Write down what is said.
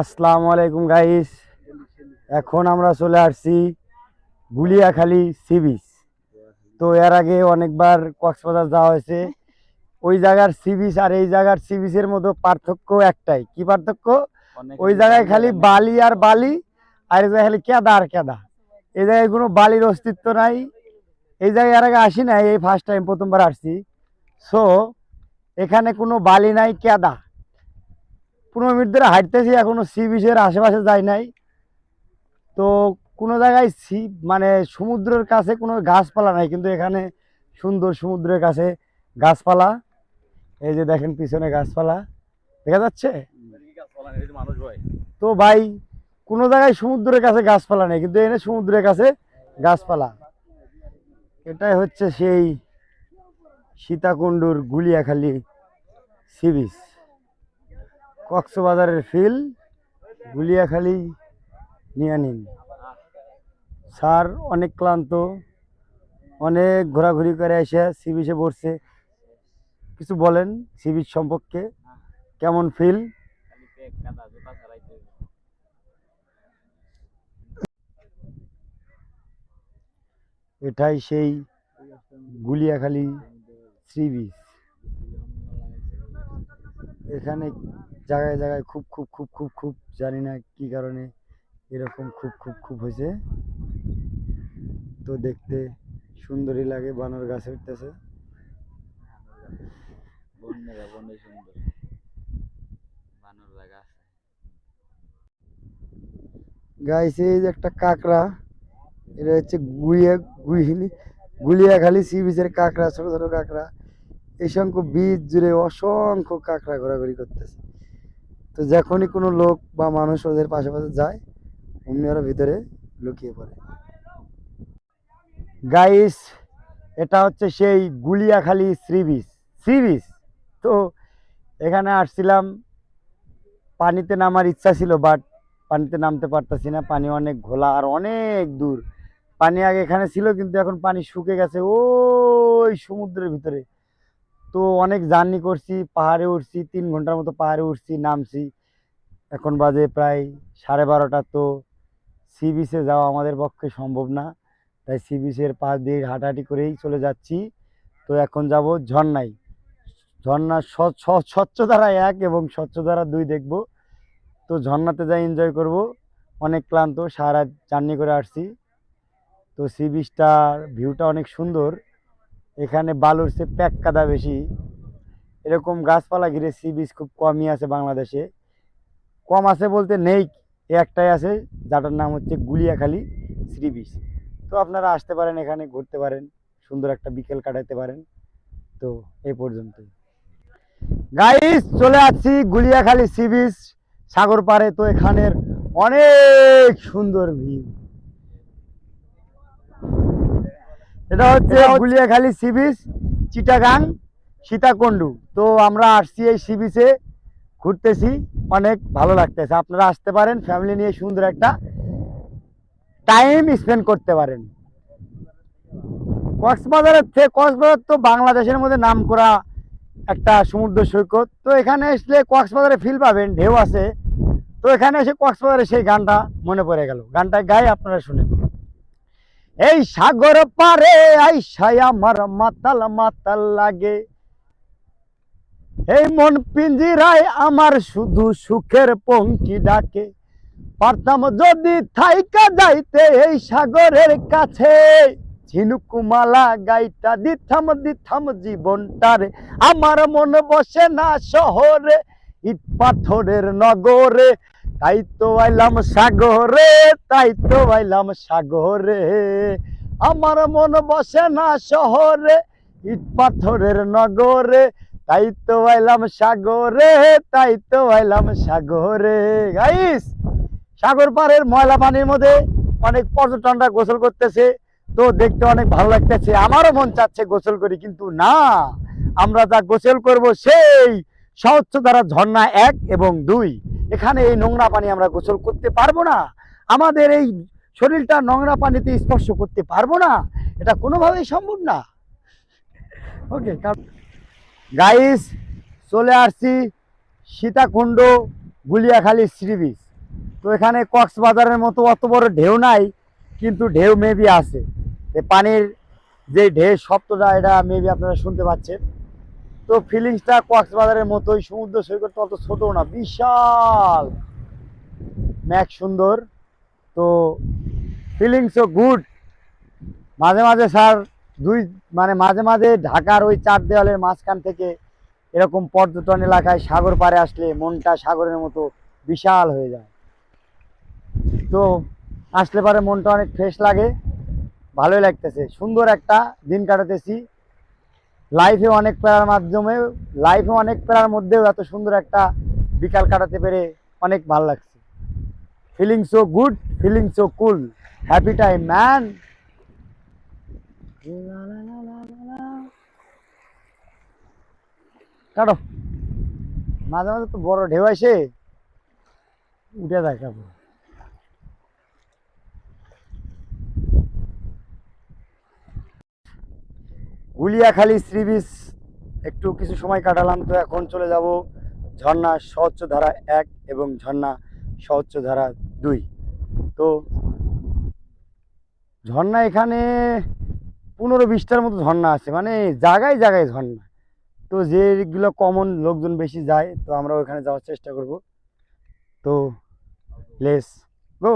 আসসালামু আলাইকুম গাইস এখন আমরা চলে আসছি গুলিয়াখালী সি বিচ তো এর আগে অনেকবার কক্সবাজার যাওয়া হয়েছে। ওই জায়গার সি বিচ আর এই জায়গার সি বিচের মতো পার্থক্য একটাই। কি পার্থক্য? ওই জায়গায় খালি বালি আর বালি আর এই জায়গায় খালি কেদা আর কেদা। এই জায়গায় কোনো বালির অস্তিত্ব নাই। এই জায়গায় এর আগে আসি নাই এই ফার্স্ট টাইম প্রথমবার আসছি। সো এখানে কোনো বালি নাই কেদা। পনেরো মিনিট ধরে হাঁটতেছি, এখনও সি বিচের আশেপাশে যাই নাই। তো কোনো জায়গায় সি মানে সমুদ্রের কাছে কোনো গাছপালা নাই, কিন্তু এখানে সুন্দর সমুদ্রের কাছে গাছপালা। এই যে দেখেন পিছনে গাছপালা, দেখা যাচ্ছে? তো ভাই, কোনো জায়গায় সমুদ্রের কাছে গাছপালা নেই, কিন্তু এখানে সমুদ্রের কাছে গাছপালা। এটাই হচ্ছে সেই সীতাকুণ্ডুর গুলিয়াখালী সি বিচ। কক্সবাজারের ফিল গুলিয়াখালী নিয়ে নিন। স্যার অনেক ক্লান্ত, অনেক ঘোরাঘুরি করে এসে সি বিচে বসছে। কিছু বলেন সি বিচ সম্পর্কে, কেমন ফিল এটাই সেই গুলিয়াখালী সি বিচ এখানে জায়গায় জায়গায় খুব খুব খুব খুব খুব জানি না কি কারণে এরকম খুব খুব খুব হয়েছে। তো দেখতে সুন্দরই লাগে বানর গাছে উঠতেছে। গাইছে এই যে একটা কাঁকড়া এটা হচ্ছে গুলিয়া গুইলি গুলিয়াখালী সি বিচের কাঁকড়া ছোট ছোট কাঁকড়া। এই সংখ্য বীজ জুড়ে অসংখ্য কাঁকড়া ঘোরাঘুরি করতেছে। তো যখনই কোনো লোক বা মানুষ ওদের পাশে পাশে যায়, অমনি ওরা ভিতরে লুকিয়ে পড়ে। গাইস এটা হচ্ছে সেই Guliakhali sea beach sea beach তো এখানে আসছিলাম, পানিতে নামার ইচ্ছা ছিল বাট পানিতে নামতে পারতাছি না। পানি অনেক ঘোলা আর অনেক দূর। পানি আগে এখানে ছিল, কিন্তু এখন পানি শুকে গেছে ওই সমুদ্রের ভিতরে। তো অনেক জার্নি করছি, পাহাড়ে উঠছি, তিন ঘণ্টার মতো পাহাড়ে উঠছি, নামছি। এখন বাজে প্রায় সাড়ে বারোটা, তো সি বিচে যাওয়া আমাদের পক্ষে সম্ভব না। তাই সি বিচের পাশ দিয়ে হাঁটাহাঁটি করেই চলে যাচ্ছি। তো এখন যাব ঝর্ণায়। ঝর্ণা স্ব- স্ব- স্বচ্ছ ধারা এক এবং স্বচ্ছ ধারা দুই দেখব। তো ঝর্ণাতে যাই এনজয় করব। অনেক ক্লান্ত, সারা জার্নি করে আসছি। তো সি বিচটার ভিউটা অনেক সুন্দর। এখানে বালুর সে প্যাক কাদা বেশি। এরকম গাছপালা ঘিরে সি বিচ খুব কমই আছে বাংলাদেশে। কম আছে বলতে নেই এ একটাই আছে, যাটার নাম হচ্ছে গুলিয়াখালী সি বিচ। তো আপনারা আসতে পারেন এখানে, ঘুরতে পারেন, সুন্দর একটা বিকেল কাটাতে পারেন। তো এই পর্যন্তই। গাইস চলে আসছি গুলিয়াখালী সি বিচ, সাগর পাড়ে। তো এখানের অনেক সুন্দর ভিউ এটা হচ্ছে গুলিয়াখালী সি বিচ চিটাগাং সীতাকুণ্ডু। তো আমরা আসছি এই সি বিচে ঘুরতেছি অনেক ভালো লাগতেছে। আপনারা আসতে পারেন ফ্যামিলি নিয়ে সুন্দর একটা টাইম স্পেন্ড করতে পারেন। কক্সবাজারের থেকে কক্সবাজার তো বাংলাদেশের মধ্যে নাম করা একটা সমুদ্র সৈকত। তো এখানে আসলে কক্সবাজারে ফিল পাবেন ঢেউ আছে। তো এখানে এসে কক্সবাজারে সেই গানটা মনে পড়ে গেল। গানটা গাই আপনারা শুনেন এই সাগর পারে আইসাই আমার মাতাল মাতাল লাগে। এই মন পিঞ্জিরায় আমার শুধু সুখের পঙ্কি ডাকে। পারতাম যদি থাইকা যাইতে এই সাগরের কাছে। ঝিনুকুমালা গাইটা দিথাম দিথাম জীবনটারে। আমার মন বসে না শহরে, ইট পাথরের নগরে। তাই তো আইলাম সাগরে, তাই তো আইলাম সাগরে। আমার মন বসে না শহরে, ইট পাথরের নগরে। তাই তো আইলাম সাগরে, তাই তো আইলাম সাগরে। গাইস সাগর পাড়ের ময়লা পানির মধ্যে অনেক পর্যটনরা গোসল করতেছে। তো দেখতে অনেক ভালো লাগতেছে। আমারও মন চাচ্ছে গোসল করি, কিন্তু না, আমরা যা গোসল করব সেই স্বচ্ছ দ্বারা ঝর্ণা এক এবং দুই। এখানে এই নোংরা পানি আমরা গোসল করতে পারব না। আমাদের এই শরীরটা নোংরা পানিতে স্পর্শ করতে পারব না। এটা কোনোভাবেই সম্ভব না। ওকে গাইস চলে আসছি সীতাকুণ্ড গুলিয়াখালী সি বিচ তো এখানে কক্সবাজারের মতো অত বড় ঢেউ নাই, কিন্তু ঢেউ মেবি আছে। পানির যে ঢেউ শব্দটা, এটা মেবি আপনারা শুনতে পাচ্ছেন। তো ফিলিংসটা কক্সবাজারের মতোই, সমুদ্র সৈকতটা অত ছোট না, বিশাল। ম্যাক সুন্দর। তো ফিলিংসও গুড মাঝে মাঝে স্যার, দুই মানে মাঝে মাঝে ঢাকার ওই চার দেওয়ালের মাঝখান থেকে এরকম পর্যটন এলাকায় সাগর পাড়ে আসলে মনটা সাগরের মতো বিশাল হয়ে যায়। তো আসলে পারে মনটা অনেক ফ্রেশ লাগে। ভালোই লাগতেছে। সুন্দর একটা দিন কাটাতেছি। লাইফে অনেক প্যারার মাধ্যমে লাইফে অনেক প্যারার মধ্যেও এত সুন্দর একটা বিকাল কাটাতে পেরে অনেক ভালো লাগছে। Feeling so good feeling so cool happy time man কাটো। মাঝে মাঝে তো বড় ঢেউ আসে, উঠে দেখাবো। গুলিয়াখালী সি বিচ একটু কিছু সময় কাটালাম তো এখন চলে যাব ঝর্ণা সহচ্চ ধারা এক এবং ঝর্ণা সহচ্চ ধারা দুই। তো ঝর্ণা এখানে পনেরো বিশটার মতো ঝর্ণা আছে মানে জায়গায় জায়গায় ঝর্ণা। তো যেগুলো কমন লোকজন বেশি যায়, তো আমরা ওখানে যাওয়ার চেষ্টা করব। তো লেস, গো।